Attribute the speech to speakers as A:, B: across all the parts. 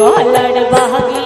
A: વાલડ વાગે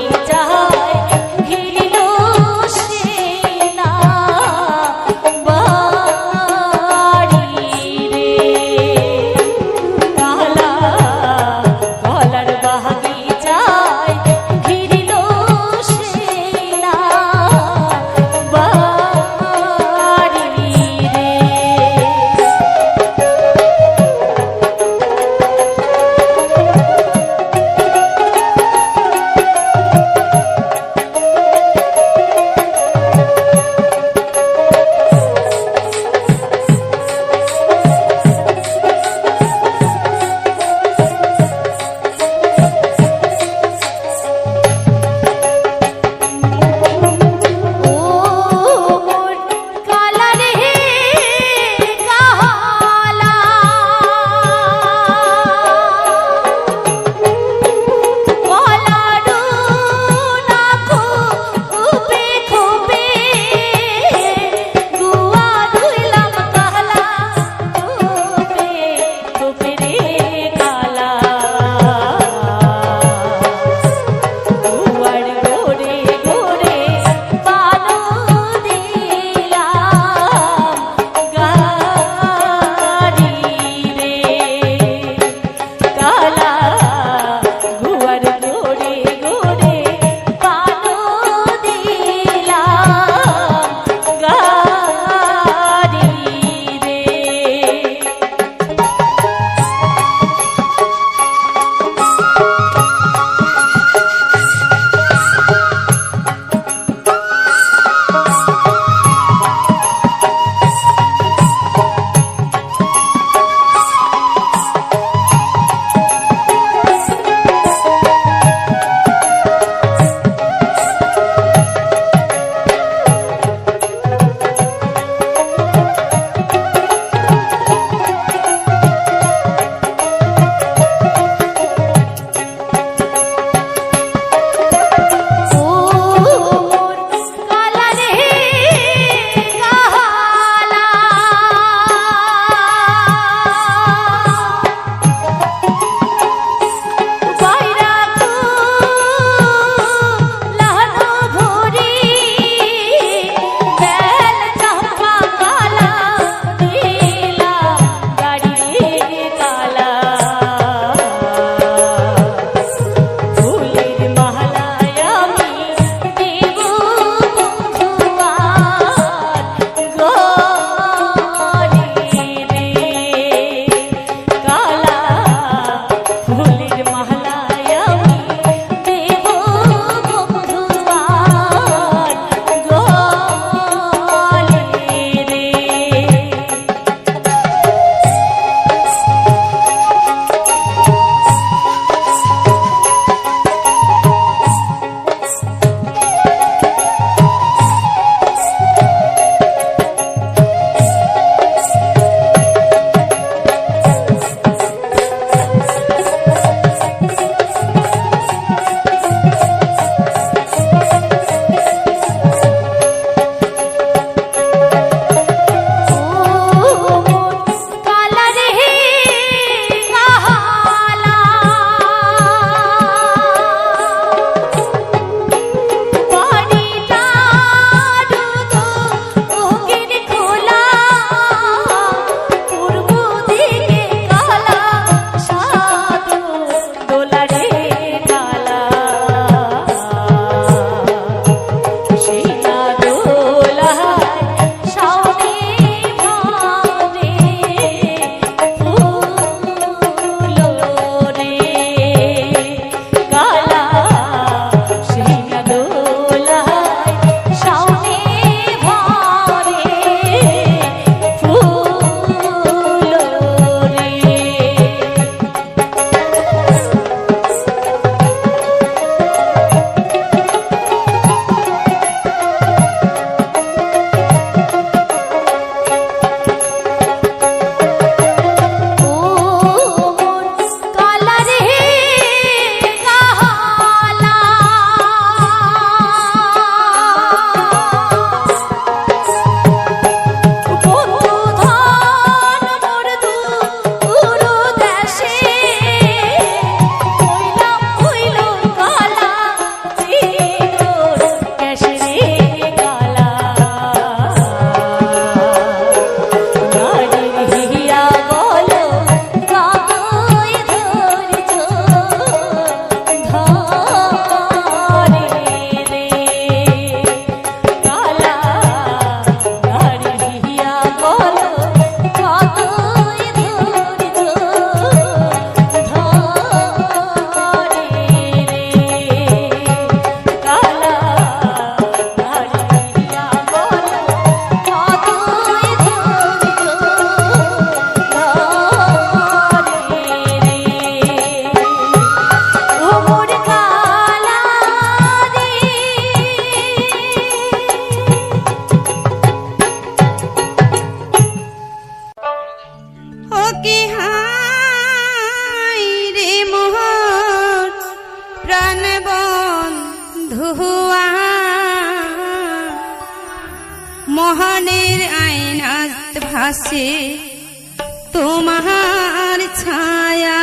A: ধুয়া মহানের আইনাত ভাসে তোমার ছায়া।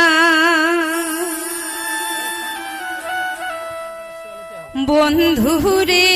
A: বন্ধুরে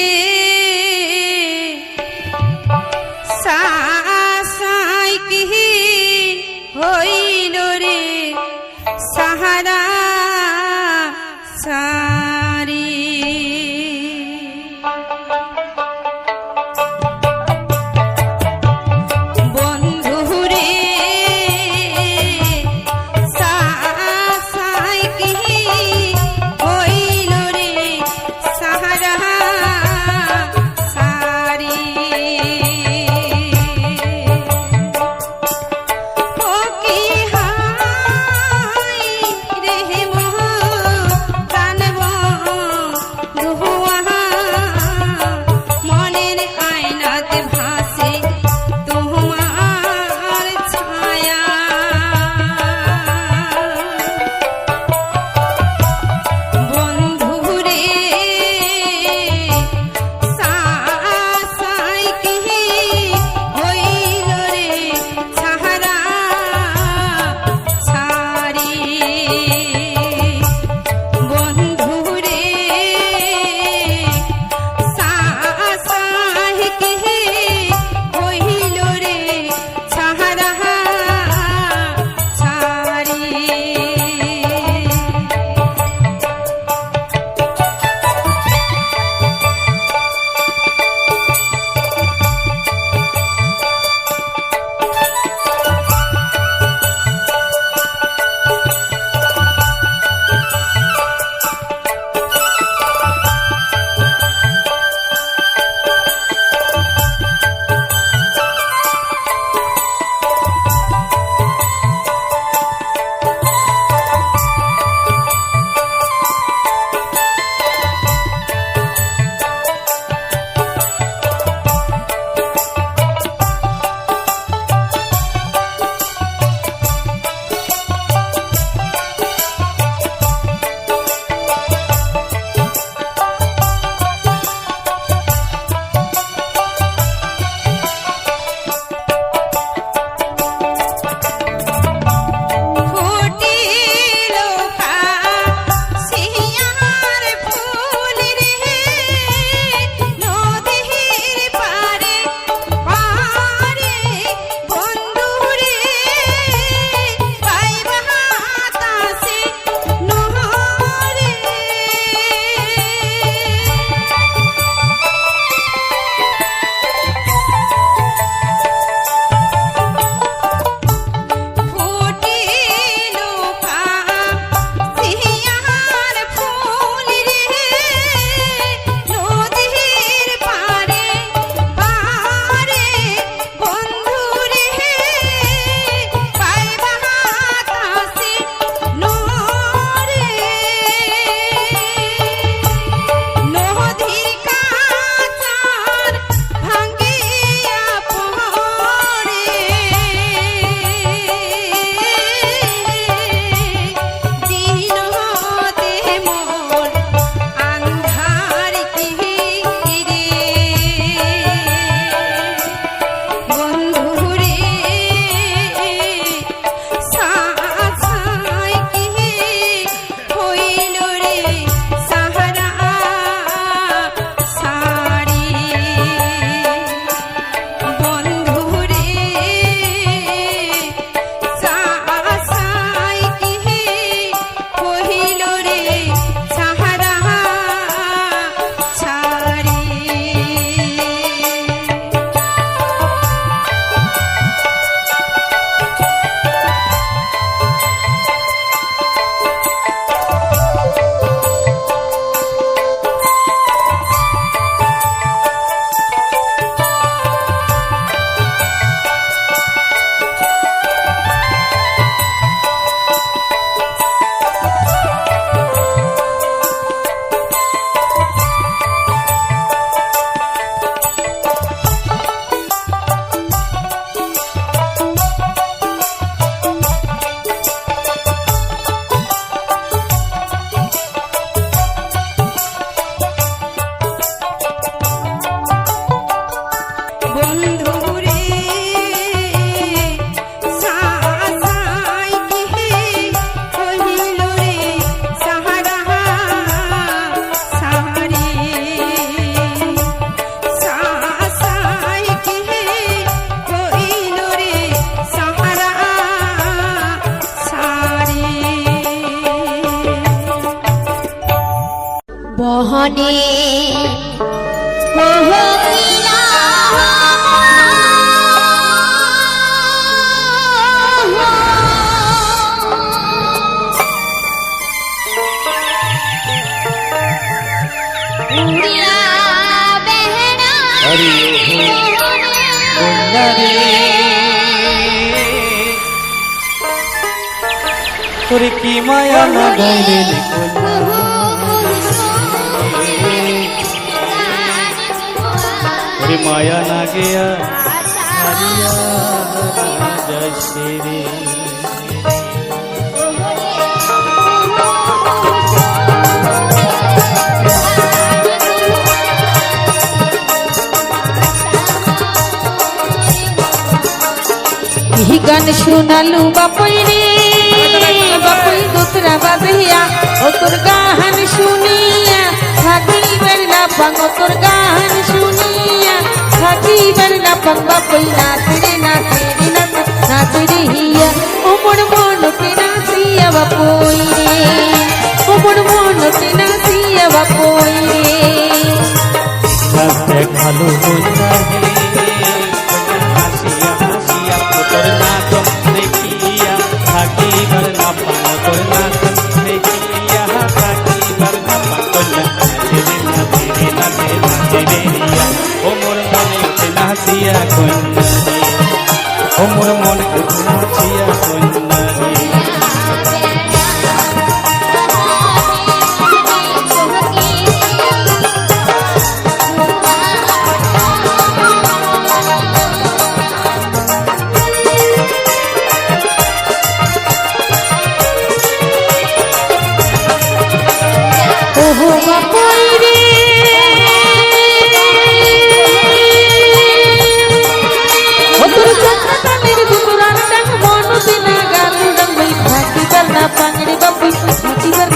B: তোরে কি মায়া না গাইলে ওরে মায়া না গেয়া হারিয়া যাচ্ছে রে
C: এই গান শোনালু বাপই রে। বাপই দোতরা বাজিয়া ও তোর গান শুনিয়া থাকি বেলা পাং ও তোর গান শুনিয়া থাকি বেলা পাং বাপই নাচ রে নাচ রে নাচ নাচ রে হিয়া। ও মোর মনকে নাচিয়া বাপই রে। ও মোর মনকে নাচিয়া বাপই রে।
B: দেখাল কন্যা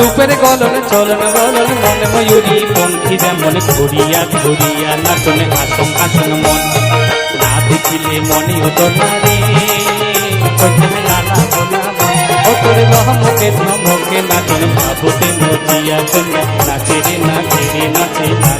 B: রূপের গলন, চলন গলন, মনে ময়ূরী পঙ্খী যেমন ঘুরিয়া ঘুরিয়া নাচনে আসন আসন মন। না দেখিলে মনে হতো না রে তোর নাচন, ভাবতে নদিয়া নাচে রে নাচে রে, নাচে নাচে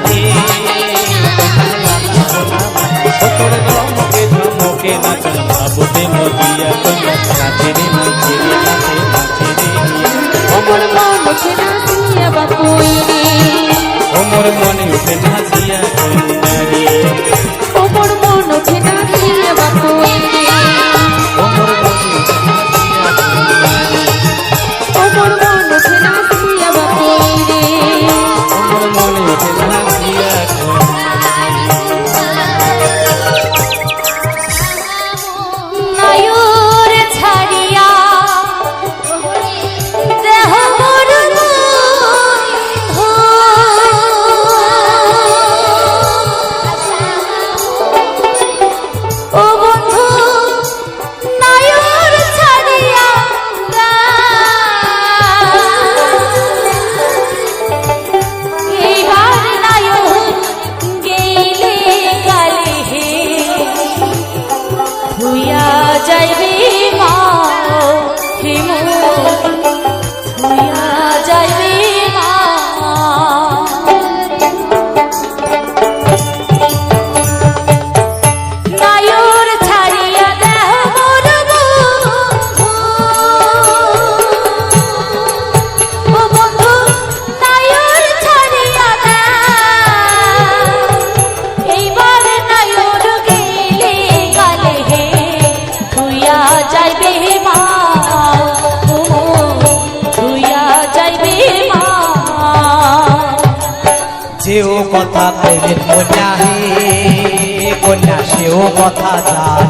D: কথা জান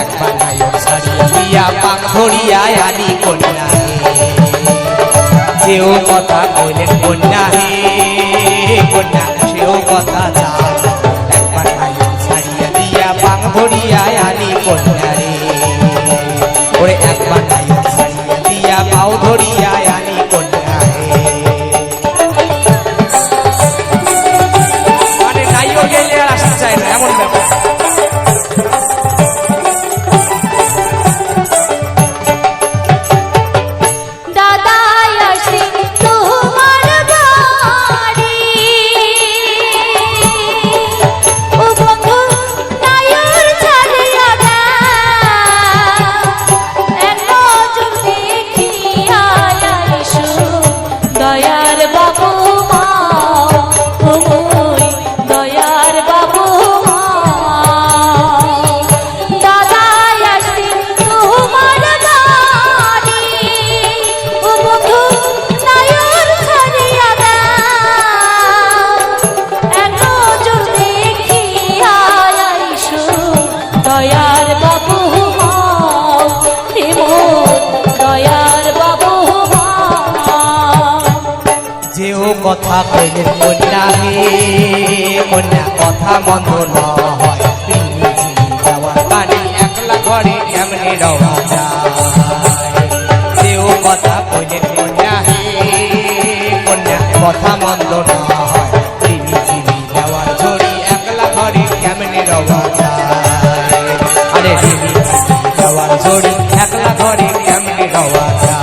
D: একবার নায়ক দিয়া পাক ধরিয়া আনি কন্যা সেও কথা কইলেন কন্যা হে কন্যা, সেও কথা জান একবার নায়ক সারিয়া দিয়া পাক আনি কন্যা রে ওরে একবার নায়ক সারিয়া দিয়া পাও ধরিয়া যেও কথা কইলেন কন্যা কন্যা কথা মন্দ ন হয় তিনি যিনি যাওয়ার পানি একলা ঘরে যেও কথা কইলেন কন্যা কন্যা কথা আরে যাওয়ার একলা ঘরে কেমনে রওয়া যায়